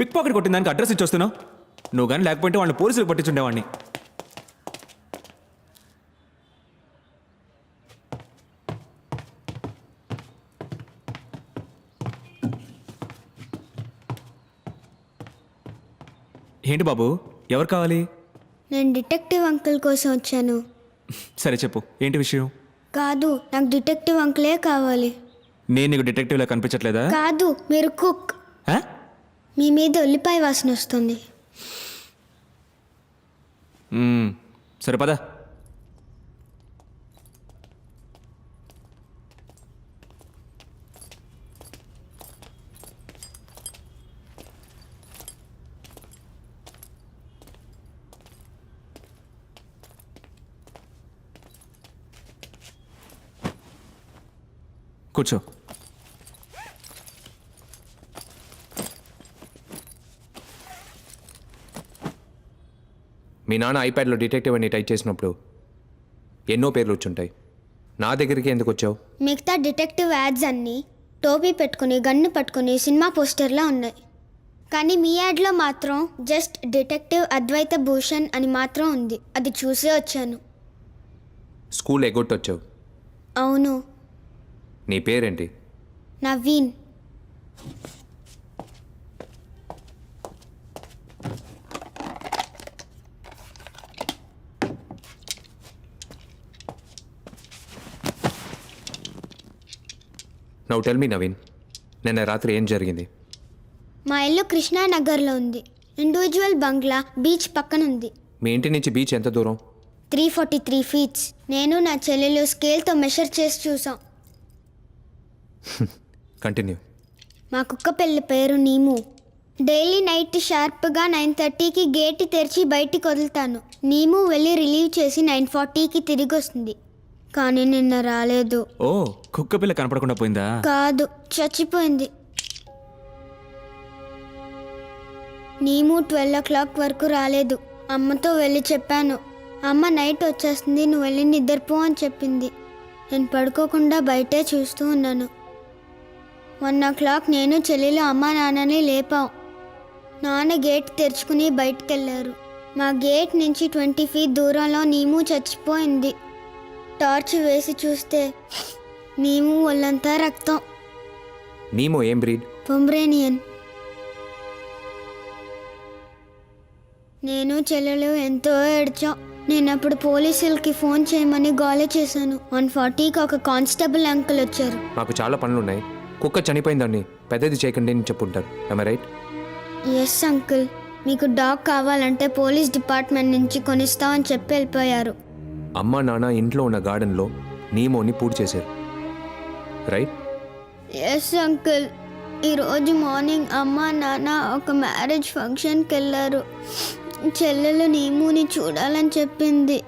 Pick pocket కొట్టిన దానికి address ఇచ్చి వస్తున్నావు. నువ్వు కానీ లేకపోతే వాళ్ళని పోలీసులు పట్టించుండేవాడిని. ఏంటి బాబు? ఎవరు కావాలి? నేను డిటెక్టివ్ అంకుల్ కోసం వచ్చాను. సరే చెప్పు ఏంటి విషయం? కాదు నాకు డిటెక్టివ్ అంకులే కావాలి. నేను నీకు డిటెక్టివ్లా కనిపించట్లేదా? కాదు మీరు కుక్. ఆ? మీ మీద ఉల్లిపాయ వాసన వస్తుంది. మ్మ్. సరే పద. కూర్చో. మీ నాన్న ఐప్యాడ్లో డిటెక్టివ్ అని టైప్ చేసినప్పుడు ఎన్నో పేర్లు వచ్చుంటాయి. నా దగ్గరికి ఎందుకు వచ్చావు? మిగతా డిటెక్టివ్ యాడ్స్ అన్నీ టోపీ పెట్టుకుని గన్ను పట్టుకుని సినిమా పోస్టర్లా ఉన్నాయి. కానీ మీ యాడ్లో మాత్రం జస్ట్ డిటెక్టివ్ అద్వైత భూషణ్ అని మాత్రం ఉంది. అది చూసే వచ్చాను. స్కూల్ ఎగ్గొట్టొచ్చావు. అవును. నీ పేరేంటి? నవీన్. నవ్వు టెల్ మీ నవీన్ నిన్న రాత్రి ఏం జరిగింది? మా ఇల్లు కృష్ణానగర్లో ఉంది. ఇండివిజువల్ బంగ్లా బీచ్ పక్కన ఉంది. మీ ఇంటి నుంచి బీచ్ ఎంత దూరం? త్రీ ఫార్టీ త్రీ ఫీట్స్ నేను నా చెల్లెలు స్కేల్తో మెషర్ చేసి చూసాం. కంటిన్యూ మా కుక్క పిల్ల పేరు నీము. డైలీ నైట్ షార్ప్గా నైన్ థర్టీకి గేట్ తెరిచి బయటికి వదులుతాను. నీము వెళ్ళి రిలీవ్ చేసి నైన్ ఫార్టీకి తిరిగి వస్తుంది కానీ నిన్న రాలేదు. ఓ కుక్క పిల్ల కనపడకుండా పోయిందా? కాదు చచ్చిపోయింది. నీము ట్వెల్వ్ ఓ క్లాక్ వరకు రాలేదు. అమ్మతో వెళ్ళి చెప్పాను. అమ్మ నైట్ వచ్చేస్తుంది నువ్వు వెళ్ళి నిద్రపో అని చెప్పింది. నేను పడుకోకుండా బయటే చూస్తూ ఉన్నాను. వన్ ఓ క్లాక్ నేను చెల్లెలు అమ్మ నాన్నని లేపాం. నాన్న గేట్ తెరుచుకుని బయటకెళ్ళారు మా గేట్ నుంచి ట్వంటీ ఫీట్ దూరంలో నీము చచ్చిపోయింది. టార్చ్ వేసి చూస్తే నీము ఒళ్ళంతా రక్తం. నీమో ఏం బ్రీడ్? పొమ్రేనియన్ నేను చెల్లెలు ఎంతో ఏడ్చాం. నేను అప్పుడు పోలీసులకి ఫోన్ చేయమని గోల చేశాను. వన్ ఫార్టీకి ఒక కానిస్టేబుల్ అంకుల్ వచ్చారు. నాకు చాలా పనులున్నాయి. కుక్క చనిపోయిందని పెద్దది చేయకండి అని చెప్పుంటారు. ఐ రైట్ ఎస్ అంకుల్ మీకు డాగ్ కావాలంటే పోలీస్ డిపార్ట్మెంట్ నుంచి కొనిస్తామని చెప్పి వెళ్ళిపోయారు. అమ్మ నాన్న ఇంట్లో ఉన్న గార్డెన్లో నీమోని పూడి చేశారు. రైట్? ఎస్ అంకుల్ ఈరోజు మార్నింగ్ అమ్మ నాన్న ఒక మ్యారేజ్ ఫంక్షన్కి వెళ్ళారు. చెల్లెలు నీముని చూడాలని చెప్పింది.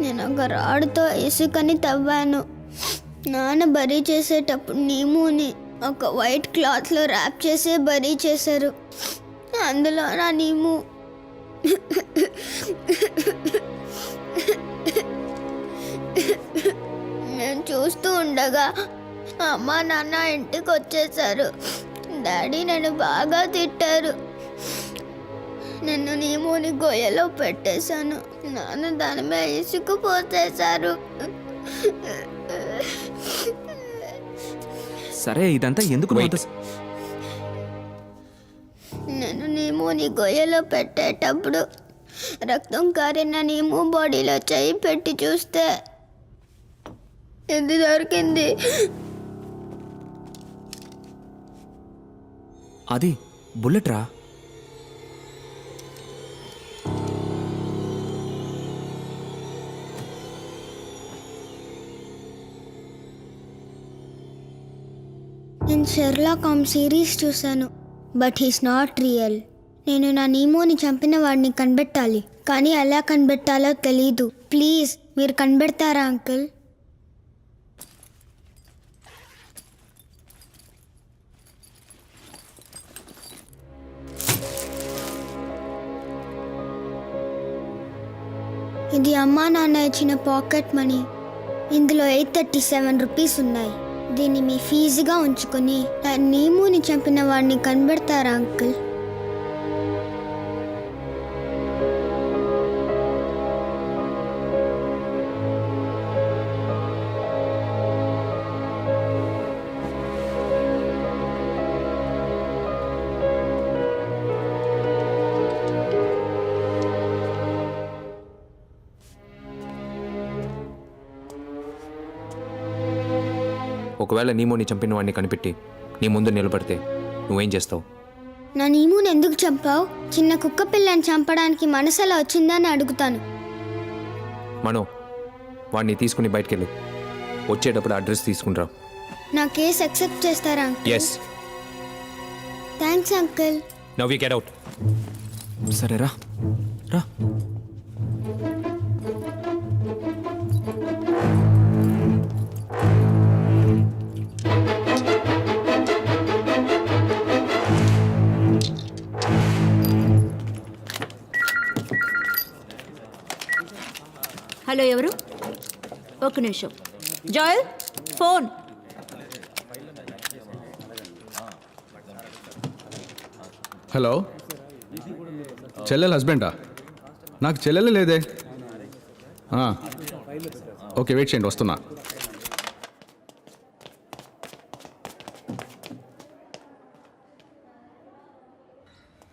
నేను ఒక రాడుతో ఇసుకని తవ్వాను. నాన్న బరీ చేసేటప్పుడు నీముని ఒక వైట్ క్లాత్లో ర్యాప్ చేసే బరీ చేశారు. అందులో నా నీము చూస్తూ ఉండగా అమ్మ నాన్న ఇంటికి వచ్చేసారు డాడీ నన్ను బాగా తిట్టారు. నన్ను నీమోని గొయ్యలో పెట్టేశాను. నాన్న దాని మీద ఇసుకు పోసేశారు సరే ఇదంతా ఎందుకు నన్ను నీమోని గొయ్యలో పెట్టేటప్పుడు రక్తం కారిన నీము బాడీలో చేయి పెట్టి చూస్తే ఇది దొరికింది అది బుల్లెట్ రా నేను షెర్లాక్ హోమ్ సిరీస్ చూశాను బట్ హీస్ నాట్ రియల్ నేను నా నీమోని చంపిన వాడిని కనిపెట్టాలి కానీ ఎలా కనిపెట్టాలో తెలీదు. ప్లీజ్ మీరు కనిపెడతారా అంకుల్ ఇది అమ్మా నాన్న ఇచ్చిన పాకెట్ మనీ. ఇందులో ఎయిట్ థర్టీ సెవెన్ రూపీస్ ఉన్నాయి. దీన్ని మీ ఫీజుగా ఉంచుకొని నా చంపిన వాడిని కనబెడతారా అంకుల్? ఒకవేళ నీమోని చంపిన వాడిని కనిపెట్టి నీ ముందు నిలబడితే నువ్వేం చేస్తావు? నా నీముని ఎందుకు చంపావు? చిన్న కుక్క పిల్లని చంపడానికి మనసు ఎలా వచ్చిందని అడుగుతాను. మనో వాడిని తీసుకుని బయటకెళ్ళు. వచ్చేటప్పుడు అడ్రస్ తీసుకుంటా నా కేసు అక్సెప్ట్ చేస్తారా yes thanks uncle. Now you get out సరే రా రా. హలో ఎవరు? ఒక్క నిమిషం. Joel phone. హలో? చెల్లెల హస్బెండా? నాకు చెల్లెలు లేదే. ఓకే వెయిట్ చేయండి వస్తున్నా.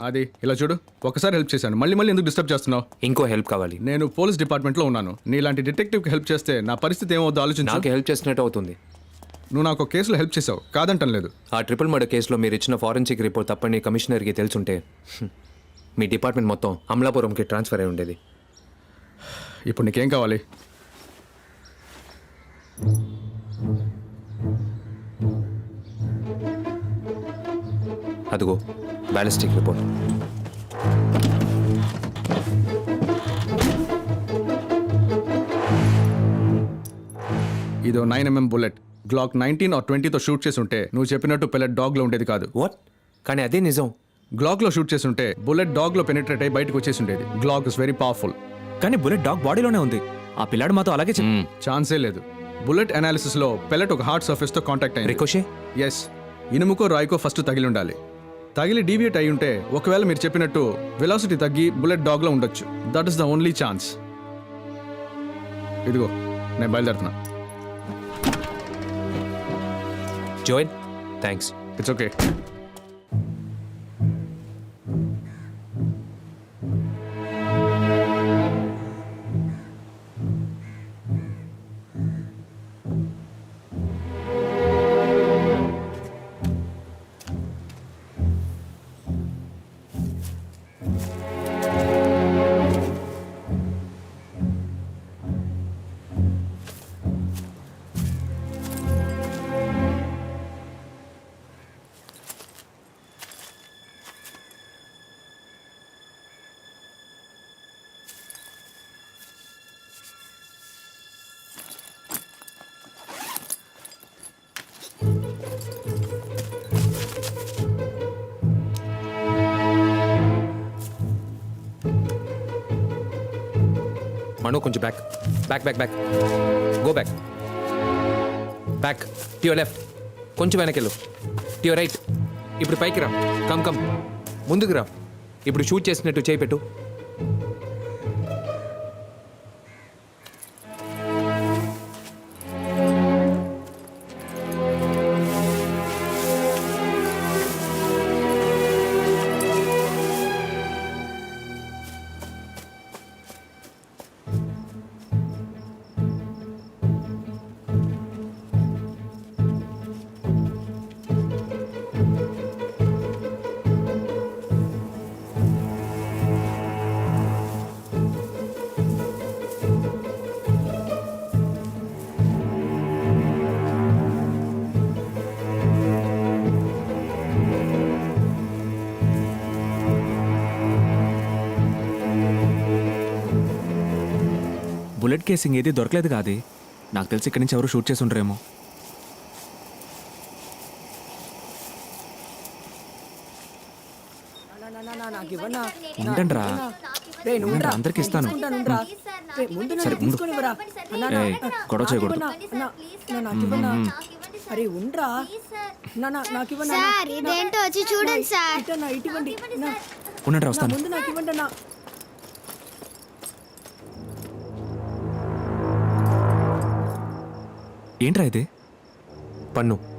అది ఇలా చూడు ఒకసారి హెల్ప్ చేశాను. మళ్ళీ మళ్ళీ ఎందుకు డిస్టర్బ్ చేస్తున్నావు? ఇంకో హెల్ప్ కావాలి. నేను పోలీస్ డిపార్ట్మెంట్లో ఉన్నాను. నీలాంటి డిటెక్టివ్కి హెల్ప్ చేస్తే నా పరిస్థితి ఏమవుతుందో ఆలోచించు. నాకు హెల్ప్ చేసినట్టు అవుతుంది. నువ్వు నాకు ఒక కేసులో హెల్ప్ చేసావు. కాదంటం లేదు. ఆ ట్రిపుల్ మర్డర్ కేసులో మీరు ఇచ్చిన ఫారెన్సిక్ రిపోర్ట్ తప్పని కమిషనర్కి తెలుసుంటే హ్మ్, మీ డిపార్ట్మెంట్ మొత్తం అమలాపురంకి ట్రాన్స్ఫర్ అయి ఉండేది. ఇప్పుడు నీకేం కావాలి? అదిగో. బ్యాలిస్టిక్ రిపోర్ట్ ఇదో nine MM bullet Glock nineteen or ట్వంటీతో shoot చేసి ఉంటే నువ్వు చెప్పినట్టు పెల్లెట్ డాగ్లో ఉండేది కాదు. వాట్ కానీ అదే నిజం. గ్లాక్లో షూట్ చేసి ఉంటే బుల్లెట్ డాగ్లో పెనిట్రేట్ అయ్యి బయటకు వచ్చేసి ఉండేది గ్లాక్ ఇస్ వెరీ పవర్ఫుల్ కానీ బుల్లెట్ డాగ్ బాడీలోనే ఉంది. ఆ పిల్లాడు మాతో అలాగే చెప్. ఛాన్సే లేదు. బుల్లెట్ అనాలిసిస్లో పెల్లెట్ ఒక హార్డ్ సర్ఫేస్తో కాంటాక్ట్ అయింది. రికోషే ఎస్ ఇనుముకో రాయికో ఫస్ట్ తగిలి ఉండాలి. తగిలి డీవియేట్ అయి ఉంటే ఒకవేళ మీరు చెప్పినట్టు వెలాసిటీ తగ్గి బుల్లెట్ డాగ్లో ఉండొచ్చు. That is the only chance. ఇదిగో నేను బయలుదేరుతున్నా. జోయిన్ థ్యాంక్స్ ఇట్స్ ఓకే. మను కొంచెం back back back back go back back టియో లెఫ్ట్ కొంచెం వెనకెళ్ళు. టియో రైట్ ఇప్పుడు పైకి రా. కమ్ కమ్ ముందుకు రా. ఇప్పుడు షూట్ చేసినట్టు చేయి పెట్టు. బుల్లెట్ కేసింగ్ ఏది దొరకలేదు కాదు. నాకు తెలిసి ఇక్కడి నుంచి ఎవరు షూట్ చేసి ఉండరేమో. ఉండండి రా ఉండండి, అందరికి ఇస్తాను. సరే. ఏయ్, గొడవ చేయకూడదు. అరే ఉండ్రా? నా నా- నాకు ఇవ్వండి. సార్ ఇదేంటో వచ్చి చూడండి సార్. ఇటన్నా, ఇటు ఇవ్వండి. నా- ఉండండి రా, నా వస్తాను. ముందు నాకు ఇవ్వండి అన్న. ఏంట్రా ఇది? పన్ను.